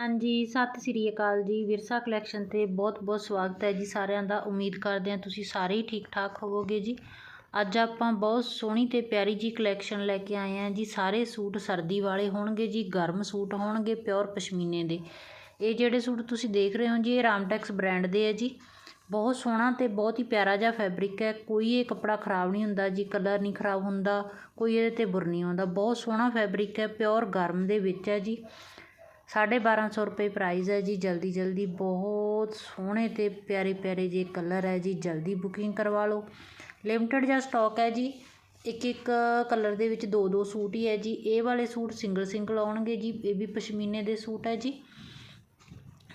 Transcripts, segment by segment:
ਹਾਂਜੀ, ਸਤਿ ਸ੍ਰੀ ਅਕਾਲ ਜੀ। ਵਿਰਸਾ ਕਲੈਕਸ਼ਨ ਤੇ ਬਹੁਤ-ਬਹੁਤ ਸਵਾਗਤ ਹੈ ਜੀ ਸਾਰਿਆਂ ਦਾ। ਉਮੀਦ ਕਰਦੇ ਹਾਂ ਤੁਸੀਂ ਸਾਰੇ ਹੀ ਠੀਕ ਠਾਕ ਹੋਵੋਗੇ ਜੀ। ਅੱਜ ਆਪਾਂ ਬਹੁਤ ਸੋਹਣੀ ਤੇ ਪਿਆਰੀ ਜੀ ਕਲੈਕਸ਼ਨ ਲੈ ਕੇ ਆਏ ਹਾਂ ਜੀ। ਸਾਰੇ ਸੂਟ ਸਰਦੀ ਵਾਲੇ ਹੋਣਗੇ ਜੀ, ਗਰਮ ਸੂਟ ਹੋਣਗੇ ਪਿਓਰ ਪਸ਼ਮੀਨੇ ਦੇ। ਇਹ ਜਿਹੜੇ ਸੂਟ ਤੁਸੀਂ ਦੇਖ ਰਹੇ ਹੋ ਜੀ, ਇਹ ਰਾਮਟੈਕਸ ਬ੍ਰਾਂਡ ਦੇ ਹੈ ਜੀ। ਬਹੁਤ ਸੋਹਣਾ ਤੇ ਬਹੁਤ ਹੀ ਪਿਆਰਾ ਜਿਹਾ ਫੈਬਰਿਕ ਹੈ। ਕੋਈ ਇਹ ਕੱਪੜਾ ਖਰਾਬ ਨਹੀਂ ਹੁੰਦਾ ਜੀ ਕਲਰ ਨਹੀਂ ਖਰਾਬ ਹੁੰਦਾ, ਕੋਈ ਇਹਦੇ ਤੇ ਬੁਰ ਨਹੀਂ ਆਉਂਦਾ। ਬਹੁਤ ਸੋਹਣਾ ਫੈਬਰਿਕ ਹੈ ਪਿਓਰ ਗਰਮ ਦੇ ਵਿੱਚ ਹੈ ਜੀ। ਸਾਢੇ ਬਾਰ੍ਹਾਂ ਸੌ ਰੁਪਏ ਪ੍ਰਾਈਜ਼ ਹੈ ਜੀ। ਜਲਦੀ ਜਲਦੀ ਬਹੁਤ ਸੋਹਣੇ ਅਤੇ ਪਿਆਰੇ ਪਿਆਰੇ ਜੇ ਕਲਰ ਹੈ ਜੀ, ਜਲਦੀ ਬੁਕਿੰਗ ਕਰਵਾ ਲਓ। ਲਿਮਟਿਡ ਜਿਹਾ ਸਟੋਕ ਹੈ ਜੀ। ਇੱਕ ਇੱਕ ਕਲਰ ਦੇ ਵਿੱਚ ਦੋ ਦੋ ਸੂਟ ਹੀ ਹੈ ਜੀ। ਇਹ ਵਾਲੇ ਸੂਟ ਸਿੰਗਲ ਸਿੰਗਲ ਆਉਣਗੇ ਜੀ। ਇਹ ਵੀ ਪਸ਼ਮੀਨੇ ਦੇ ਸੂਟ ਹੈ ਜੀ।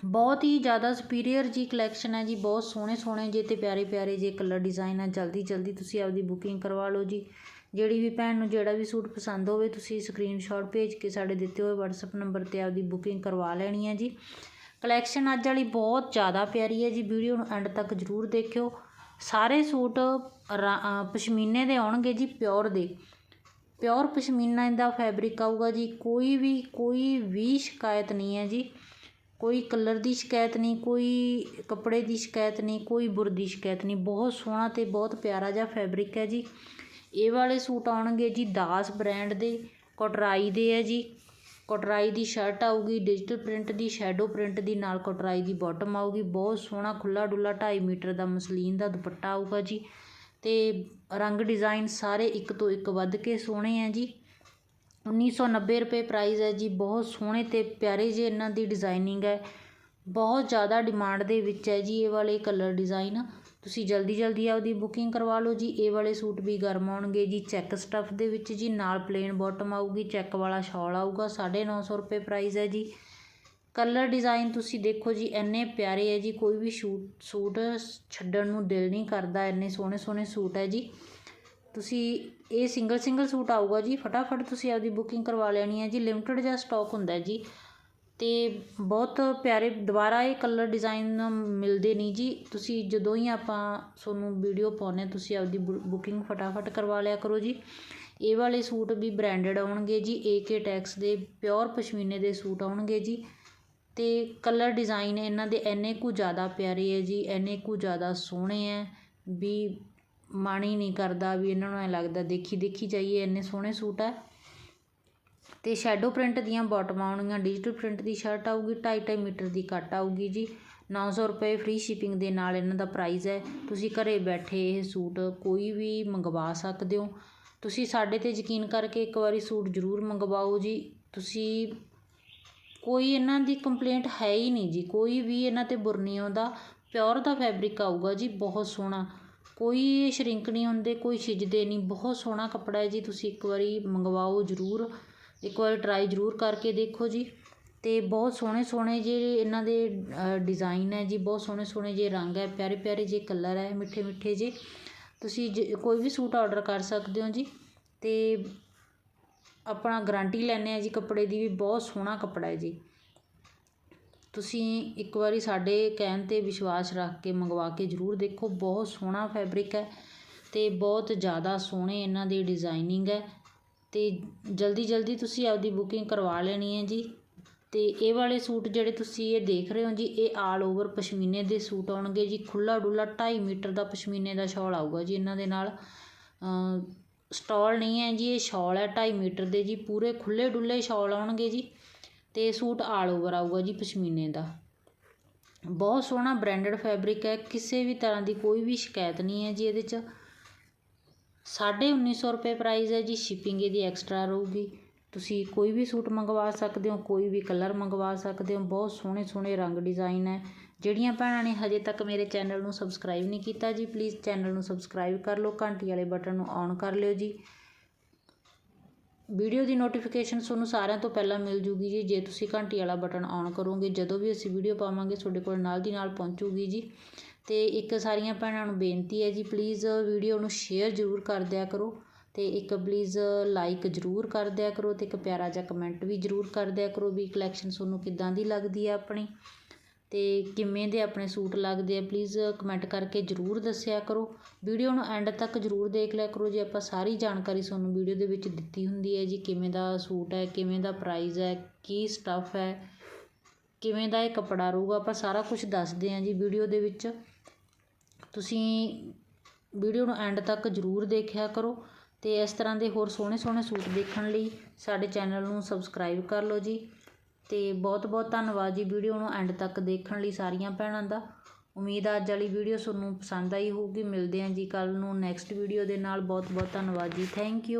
ਬਹੁਤ ਹੀ ਜ਼ਿਆਦਾ ਸੁਪੀਰੀਅਰ ਜੀ ਕਲੈਕਸ਼ਨ ਹੈ ਜੀ। ਬਹੁਤ ਸੋਹਣੇ ਸੋਹਣੇ ਜੇ ਤੇ ਪਿਆਰੇ ਪਿਆਰੇ ਜੇ ਕਲਰ ਡਿਜ਼ਾਈਨ ਹੈ। ਜਲਦੀ ਜਲਦੀ ਤੁਸੀਂ ਆਪਦੀ ਬੁਕਿੰਗ ਕਰਵਾ ਲਓ ਜੀ। ਜਿਹੜੀ ਵੀ ਭੈਣ ਨੂੰ ਜਿਹੜਾ ਵੀ ਸੂਟ ਪਸੰਦ ਹੋਵੇ, ਤੁਸੀਂ ਸਕਰੀਨਸ਼ਾਟ ਭੇਜ ਕੇ ਸਾਡੇ ਦਿੱਤੇ ਹੋਏ ਵਟਸਐਪ ਨੰਬਰ ਤੇ ਆਪਦੀ ਬੁਕਿੰਗ ਕਰਵਾ ਲੈਣੀ ਹੈ ਜੀ। ਕਲੈਕਸ਼ਨ ਅੱਜ ਵਾਲੀ ਬਹੁਤ ਜ਼ਿਆਦਾ ਪਿਆਰੀ ਹੈ ਜੀ, ਵੀਡੀਓ ਨੂੰ ਐਂਡ ਤੱਕ ਜ਼ਰੂਰ ਦੇਖਿਓ। ਸਾਰੇ ਸੂਟ ਪਸ਼ਮੀਨੇ ਦੇ ਆਉਣਗੇ ਜੀ ਪਿਓਰ ਦੇ। ਪਿਓਰ ਪਸ਼ਮੀਨਾ ਦਾ ਫੈਬਰਿਕ ਆਊਗਾ ਜੀ, ਕੋਈ ਵੀ ਕੋਈ ਵੀ ਸ਼ਿਕਾਇਤ ਨਹੀਂ ਹੈ ਜੀ। ਕੋਈ ਕਲਰ ਦੀ ਸ਼ਿਕਾਇਤ ਨਹੀਂ, ਕੋਈ ਕੱਪੜੇ ਦੀ ਸ਼ਿਕਾਇਤ ਨਹੀਂ, ਕੋਈ ਬੁਰ ਦੀ ਸ਼ਿਕਾਇਤ ਨਹੀਂ। ਬਹੁਤ ਸੋਹਣਾ ਤੇ ਬਹੁਤ ਪਿਆਰਾ ਜਿਹਾ ਫੈਬਰਿਕ ਹੈ ਜੀ। ਇਹ ਵਾਲੇ ਸੂਟ ਆਉਣਗੇ ਜੀ ਦਾਸ ਬ੍ਰੈਂਡ ਦੇ, ਕੋਟਰਾਈ ਦੇ ਹੈ ਜੀ। ਕੋਟਰਾਈ ਦੀ ਸ਼ਰਟ ਆਊਗੀ ਡਿਜੀਟਲ ਪ੍ਰਿੰਟ ਦੀ ਸ਼ੈਡੋ ਪ੍ਰਿੰਟ ਦੀ, ਨਾਲ ਕੋਟਰਾਈ ਦੀ ਬਾਟਮ ਆਊਗੀ। ਬਹੁਤ ਸੋਹਣਾ ਖੁੱਲਾ ਡੁੱਲਾ 2.5 ਮੀਟਰ ਦਾ ਮਸਲੀਨ ਦਾ ਦੁਪੱਟਾ ਆਊਗਾ ਜੀ। ਤੇ ਰੰਗ ਡਿਜ਼ਾਈਨ ਸਾਰੇ ਇੱਕ ਤੋਂ ਇੱਕ ਵੱਧ ਕੇ ਸੋਹਣੇ ਆ ਜੀ। 1990 ਰੁਪਏ ਪ੍ਰਾਈਸ ਹੈ ਜੀ। ਬਹੁਤ ਸੋਹਣੇ ਤੇ ਪਿਆਰੇ ਜੇ ਇਹਨਾਂ ਦੀ ਡਿਜ਼ਾਈਨਿੰਗ ਹੈ। ਬਹੁਤ ਜ਼ਿਆਦਾ ਡਿਮਾਂਡ ਦੇ ਵਿੱਚ ਹੈ ਜੀ ਇਹ ਵਾਲੇ ਕਲਰ ਡਿਜ਼ਾਈਨ ਤੁਸੀਂ ਜਲਦੀ ਜਲਦੀ ਆਪਦੀ ਬੁਕਿੰਗ ਕਰਵਾ ਲਓ ਜੀ। ਇਹ ਵਾਲੇ ਸੂਟ ਵੀ ਗਰਮ ਆਉਣਗੇ ਜੀ। ਚੈੱਕ ਸਟੱਫ ਦੇ ਵਿੱਚ ਜੀ, ਨਾਲ ਪਲੇਨ ਬੋਟਮ ਆਊਗੀ, ਚੈੱਕ ਵਾਲਾ ਸ਼ਾਲ ਆਊਗਾ 950 ਰੁਪਏ ਪ੍ਰਾਈਸ ਹੈ ਜੀ। ਕਲਰ ਡਿਜ਼ਾਈਨ ਤੁਸੀਂ ਦੇਖੋ ਜੀ, ਇੰਨੇ ਪਿਆਰੇ ਹੈ ਜੀ। ਕੋਈ ਵੀ ਸ਼ੂਟ ਸੂਟ ਛੱਡਣ ਨੂੰ ਦਿਲ ਨਹੀਂ ਕਰਦਾ, ਇੰਨੇ ਸੋਹਣੇ ਸੋਹਣੇ ਸੂਟ ਹੈ ਜੀ। ਤੁਸੀਂ ਇਹ ਸਿੰਗਲ ਸਿੰਗਲ ਸੂਟ ਆਊਗਾ ਜੀ। ਫਟਾਫਟ ਤੁਸੀਂ ਆਪਦੀ ਬੁਕਿੰਗ ਕਰਵਾ ਲੈਣੀ ਹੈ ਜੀ। ਲਿਮਟਿਡ ਜਿਹਾ ਸਟਾਕ ਹੁੰਦਾ ਜੀ। ਅਤੇ ਬਹੁਤ ਪਿਆਰੇ ਦੁਬਾਰਾ ਇਹ ਕਲਰ ਡਿਜ਼ਾਇਨ ਮਿਲਦੇ ਨਹੀਂ ਜੀ। ਤੁਸੀਂ ਜਦੋਂ ਹੀ ਆਪਾਂ ਤੁਹਾਨੂੰ ਵੀਡੀਓ ਪਾਉਂਦੇ ਤੁਸੀਂ ਆਪਦੀ ਬੁ ਬੁਕਿੰਗ ਫਟਾਫਟ ਕਰਵਾ ਲਿਆ ਕਰੋ ਜੀ। ਇਹ ਵਾਲੇ ਸੂਟ ਵੀ ਬ੍ਰਾਂਡਡ ਆਉਣਗੇ ਜੀ। ਏ ਕੇ ਟੈਕਸ ਦੇ ਪਿਓਰ ਪਸ਼ਮੀਨੇ ਦੇ ਸੂਟ ਆਉਣਗੇ ਜੀ। ਅਤੇ ਕਲਰ ਡਿਜ਼ਾਇਨ ਇਹਨਾਂ ਦੇ ਇੰਨੇ ਕੁ ਜ਼ਿਆਦਾ ਪਿਆਰੇ ਹੈ ਜੀ, ਇੰਨੇ ਕੁ ਜ਼ਿਆਦਾ ਸੋਹਣੇ ਹੈ। ਵੀ ਮਨ ਹੀ ਨਹੀਂ ਕਰਦਾ, ਵੀ ਇਹਨਾਂ ਨੂੰ ਐਂ ਲੱਗਦਾ ਦੇਖੀ ਦੇਖੀ ਜਾਈਏ, ਇੰਨੇ ਸੋਹਣੇ ਸੂਟ ਹੈ। ਅਤੇ ਸ਼ੈਡੋ ਪ੍ਰਿੰਟ ਦੀਆਂ ਬੋਟਮਾਂ ਆਉਣਗੀਆਂ। ਡਿਜੀਟਲ ਪ੍ਰਿੰਟ ਦੀ ਸ਼ਰਟ ਆਊਗੀ 2.5 ਮੀਟਰ ਦੀ ਕੱਟ ਆਊਗੀ ਜੀ। ਨੌ ਸੌ ਰੁਪਏ ਫ੍ਰੀ ਸ਼ਿਪਿੰਗ ਦੇ ਨਾਲ ਇਹਨਾਂ ਦਾ ਪ੍ਰਾਈਜ਼ ਹੈ। ਤੁਸੀਂ ਘਰ ਬੈਠੇ ਇਹ ਸੂਟ ਕੋਈ ਵੀ ਮੰਗਵਾ ਸਕਦੇ ਹੋ। ਤੁਸੀਂ ਸਾਡੇ ਤੇ ਯਕੀਨ ਕਰਕੇ ਇੱਕ ਵਾਰੀ ਸੂਟ ਜ਼ਰੂਰ ਮੰਗਵਾਓ ਜੀ। ਤੁਸੀਂ ਕੋਈ ਇਹਨਾਂ ਦੀ ਕੰਪਲੇਂਟ ਹੈ ਹੀ ਨਹੀਂ ਜੀ। ਕੋਈ ਵੀ ਇਹਨਾਂ ਤੇ ਬੁਰ ਨਹੀਂ ਆਉਂਦਾ। ਪਿਓਰ ਦਾ ਫੈਬਰਿਕ ਆਊਗਾ ਜੀ, ਬਹੁਤ ਸੋਹਣਾ। ਕੋਈ ਸ਼ਰਿੰਕ ਨਹੀਂ ਹੁੰਦੇ, ਕੋਈ ਛਿਜਦੇ ਨਹੀਂ। ਬਹੁਤ ਸੋਹਣਾ ਕੱਪੜਾ ਹੈ ਜੀ। ਤੁਸੀਂ ਇੱਕ ਵਾਰੀ ਮੰਗਵਾਓ ਜ਼ਰੂਰ। ਇੱਕ ਵਾਰ ਟਰਾਈ ਜ਼ਰੂਰ ਕਰਕੇ ਦੇਖੋ ਜੀ। ਅਤੇ ਬਹੁਤ ਸੋਹਣੇ ਸੋਹਣੇ ਜੇ ਇਹਨਾਂ ਦੇ ਡਿਜ਼ਾਇਨ ਹੈ ਜੀ, ਬਹੁਤ ਸੋਹਣੇ ਸੋਹਣੇ ਜੇ ਰੰਗ ਹੈ, ਪਿਆਰੇ ਪਿਆਰੇ ਜੇ ਕਲਰ ਹੈ, ਮਿੱਠੇ ਮਿੱਠੇ ਜੇ। ਤੁਸੀਂ ਜ ਕੋਈ ਵੀ ਸੂਟ ਆਰਡਰ ਕਰ ਸਕਦੇ ਹੋ ਜੀ। ਅਤੇ ਆਪਣਾ ਗਰੰਟੀ ਲੈਂਦੇ ਹਾਂ ਜੀ ਕੱਪੜੇ ਦੀ ਵੀ ਬਹੁਤ ਸੋਹਣਾ ਕੱਪੜਾ ਹੈ ਜੀ। ਤੁਸੀਂ ਇੱਕ ਵਾਰੀ ਸਾਡੇ ਕਹਿਣ 'ਤੇ ਵਿਸ਼ਵਾਸ ਰੱਖ ਕੇ ਮੰਗਵਾ ਕੇ ਜ਼ਰੂਰ ਦੇਖੋ, ਬਹੁਤ ਸੋਹਣਾ ਫੈਬਰਿਕ ਹੈ ਅਤੇ ਬਹੁਤ ਜ਼ਿਆਦਾ ਸੋਹਣੇ ਇਹਨਾਂ ਦੀ ਡਿਜ਼ਾਈਨਿੰਗ ਹੈ। ਅਤੇ ਜਲਦੀ ਜਲਦੀ ਤੁਸੀਂ ਆਪਦੀ ਬੁਕਿੰਗ ਕਰਵਾ ਲੈਣੀ ਹੈ ਜੀ। ਅਤੇ ਇਹ ਵਾਲੇ ਸੂਟ ਜਿਹੜੇ ਤੁਸੀਂ ਇਹ ਦੇਖ ਰਹੇ ਹੋ ਜੀ, ਇਹ ਆਲ ਓਵਰ ਪਸ਼ਮੀਨੇ ਦੇ ਸੂਟ ਆਉਣਗੇ ਜੀ। ਖੁੱਲ੍ਹਾ ਡੁੱਲਾ ਢਾਈ ਮੀਟਰ ਦਾ ਪਸ਼ਮੀਨੇ ਦਾ ਸ਼ੋਲ ਆਊਗਾ ਜੀ ਇਹਨਾਂ ਦੇ ਨਾਲ। ਸਟੋਲ ਨਹੀਂ ਹੈ ਜੀ, ਇਹ ਸ਼ੋਲ ਹੈ ਢਾਈ ਮੀਟਰ ਦੇ ਜੀ। ਪੂਰੇ ਖੁੱਲ੍ਹੇ ਡੁੱਲੇ ਸ਼ੋਲ ਆਉਣਗੇ ਜੀ ਅਤੇ ਸੂਟ ਆਲ ਓਵਰ ਆਊਗਾ ਜੀ ਪਸ਼ਮੀਨੇ ਦਾ। ਬਹੁਤ ਸੋਹਣਾ ਬ੍ਰਾਂਡਡ ਫੈਬਰਿਕ ਹੈ, ਕਿਸੇ ਵੀ ਤਰ੍ਹਾਂ ਦੀ ਕੋਈ ਵੀ ਸ਼ਿਕਾਇਤ ਨਹੀਂ ਹੈ ਜੀ ਇਹਦੇ 'ਚ। ਸਾਢੇ ਉੱਨੀ ਸੌ ਰੁਪਏ ਪ੍ਰਾਈਜ਼ ਹੈ ਜੀ ਸ਼ਿਪਿੰਗ ਇਹਦੀ ਐਕਸਟਰਾ ਰਹੂਗੀ। ਤੁਸੀਂ ਕੋਈ ਵੀ ਸੂਟ ਮੰਗਵਾ ਸਕਦੇ ਹੋ, ਕੋਈ ਵੀ ਕਲਰ ਮੰਗਵਾ ਸਕਦੇ ਹੋ, ਬਹੁਤ ਸੋਹਣੇ ਸੋਹਣੇ ਰੰਗ ਡਿਜ਼ਾਈਨ ਹੈ। ਜਿਹੜੀਆਂ ਭੈਣਾਂ ਨੇ ਹਜੇ ਤੱਕ ਮੇਰੇ ਚੈਨਲ ਨੂੰ ਸਬਸਕ੍ਰਾਈਬ ਨਹੀਂ ਕੀਤਾ ਜੀ ਪਲੀਜ਼ ਚੈਨਲ ਨੂੰ ਸਬਸਕ੍ਰਾਈਬ ਕਰ ਲਓ, ਘੰਟੀ ਵਾਲੇ ਬਟਨ ਨੂੰ ਔਨ ਕਰ ਲਿਓ ਜੀ। ਵੀਡੀਓ ਦੀ ਨੋਟੀਫਿਕੇਸ਼ਨ ਤੁਹਾਨੂੰ ਸਾਰਿਆਂ ਤੋਂ ਪਹਿਲਾਂ ਮਿਲ ਜੂਗੀ ਜੀ, ਜੇ ਤੁਸੀਂ ਘੰਟੀ ਵਾਲਾ ਬਟਨ ਔਨ ਕਰੋਗੇ, ਜਦੋਂ ਵੀ ਅਸੀਂ ਵੀਡੀਓ ਪਾਵਾਂਗੇ, ਤੁਹਾਡੇ ਕੋਲ ਨਾਲ ਦੀ ਨਾਲ ਪਹੁੰਚੂਗੀ ਜੀ। ਅਤੇ ਇੱਕ ਸਾਰੀਆਂ ਭੈਣਾਂ ਨੂੰ ਬੇਨਤੀ ਹੈ ਜੀ ਪਲੀਜ਼ ਵੀਡੀਓ ਨੂੰ ਸ਼ੇਅਰ ਜ਼ਰੂਰ ਕਰ ਦਿਆ ਕਰੋ ਅਤੇ ਇੱਕ ਪਲੀਜ਼ ਲਾਈਕ ਜ਼ਰੂਰ ਕਰ ਦਿਆ ਕਰੋ ਅਤੇ ਇੱਕ ਪਿਆਰਾ ਜਿਹਾ ਕਮੈਂਟ ਵੀ ਜ਼ਰੂਰ ਕਰ ਦਿਆ ਕਰੋ ਵੀ ਕਲੈਕਸ਼ਨ ਤੁਹਾਨੂੰ ਕਿੱਦਾਂ ਦੀ ਲੱਗਦੀ ਹੈ ਆਪਣੀ ਅਤੇ ਕਿਵੇਂ ਦੇ ਆਪਣੇ ਸੂਟ ਲੱਗਦੇ ਆ ਪਲੀਜ਼ ਕਮੈਂਟ ਕਰਕੇ ਜ਼ਰੂਰ ਦੱਸਿਆ ਕਰੋ। ਵੀਡੀਓ ਨੂੰ ਐਂਡ ਤੱਕ ਜ਼ਰੂਰ ਦੇਖ ਲਿਆ ਕਰੋ ਜੇ, ਆਪਾਂ ਸਾਰੀ ਜਾਣਕਾਰੀ ਤੁਹਾਨੂੰ ਵੀਡੀਓ ਦੇ ਵਿੱਚ ਦਿੱਤੀ ਹੁੰਦੀ ਹੈ ਜੀ, ਕਿਵੇਂ ਦਾ ਸੂਟ ਹੈ, ਕਿਵੇਂ ਦਾ ਪ੍ਰਾਈਸ ਹੈ, ਕੀ ਸਟੱਫ ਹੈ, ਕਿਵੇਂ ਦਾ ਇਹ ਕੱਪੜਾ ਰਹੂਗਾ, ਆਪਾਂ ਸਾਰਾ ਕੁਝ ਦੱਸਦੇ ਹਾਂ ਜੀ ਵੀਡੀਓ ਦੇ ਵਿੱਚ। ਤੁਸੀਂ ਵੀਡੀਓ ਨੂੰ ਐਂਡ ਤੱਕ ਜ਼ਰੂਰ ਦੇਖਿਆ ਕਰੋ ਅਤੇ ਇਸ ਤਰ੍ਹਾਂ ਦੇ ਹੋਰ ਸੋਹਣੇ ਸੋਹਣੇ ਸੂਟ ਦੇਖਣ ਲਈ ਸਾਡੇ ਚੈਨਲ ਨੂੰ ਸਬਸਕ੍ਰਾਈਬ ਕਰ ਲਓ ਜੀ। ਅਤੇ ਬਹੁਤ ਬਹੁਤ ਧੰਨਵਾਦ ਜੀ ਵੀਡੀਓ ਨੂੰ ਐਂਡ ਤੱਕ ਦੇਖਣ ਲਈ ਸਾਰੀਆਂ ਭੈਣਾਂ ਦਾ। ਉਮੀਦ ਆ ਅੱਜ ਵਾਲੀ ਵੀਡੀਓ ਤੁਹਾਨੂੰ ਪਸੰਦ ਆਈ ਹੋਊਗੀ। ਮਿਲਦੇ ਹਾਂ ਜੀ ਕੱਲ੍ਹ ਨੂੰ ਨੈਕਸਟ ਵੀਡੀਓ ਦੇ ਨਾਲ। ਬਹੁਤ ਬਹੁਤ ਧੰਨਵਾਦ ਜੀ। Thank you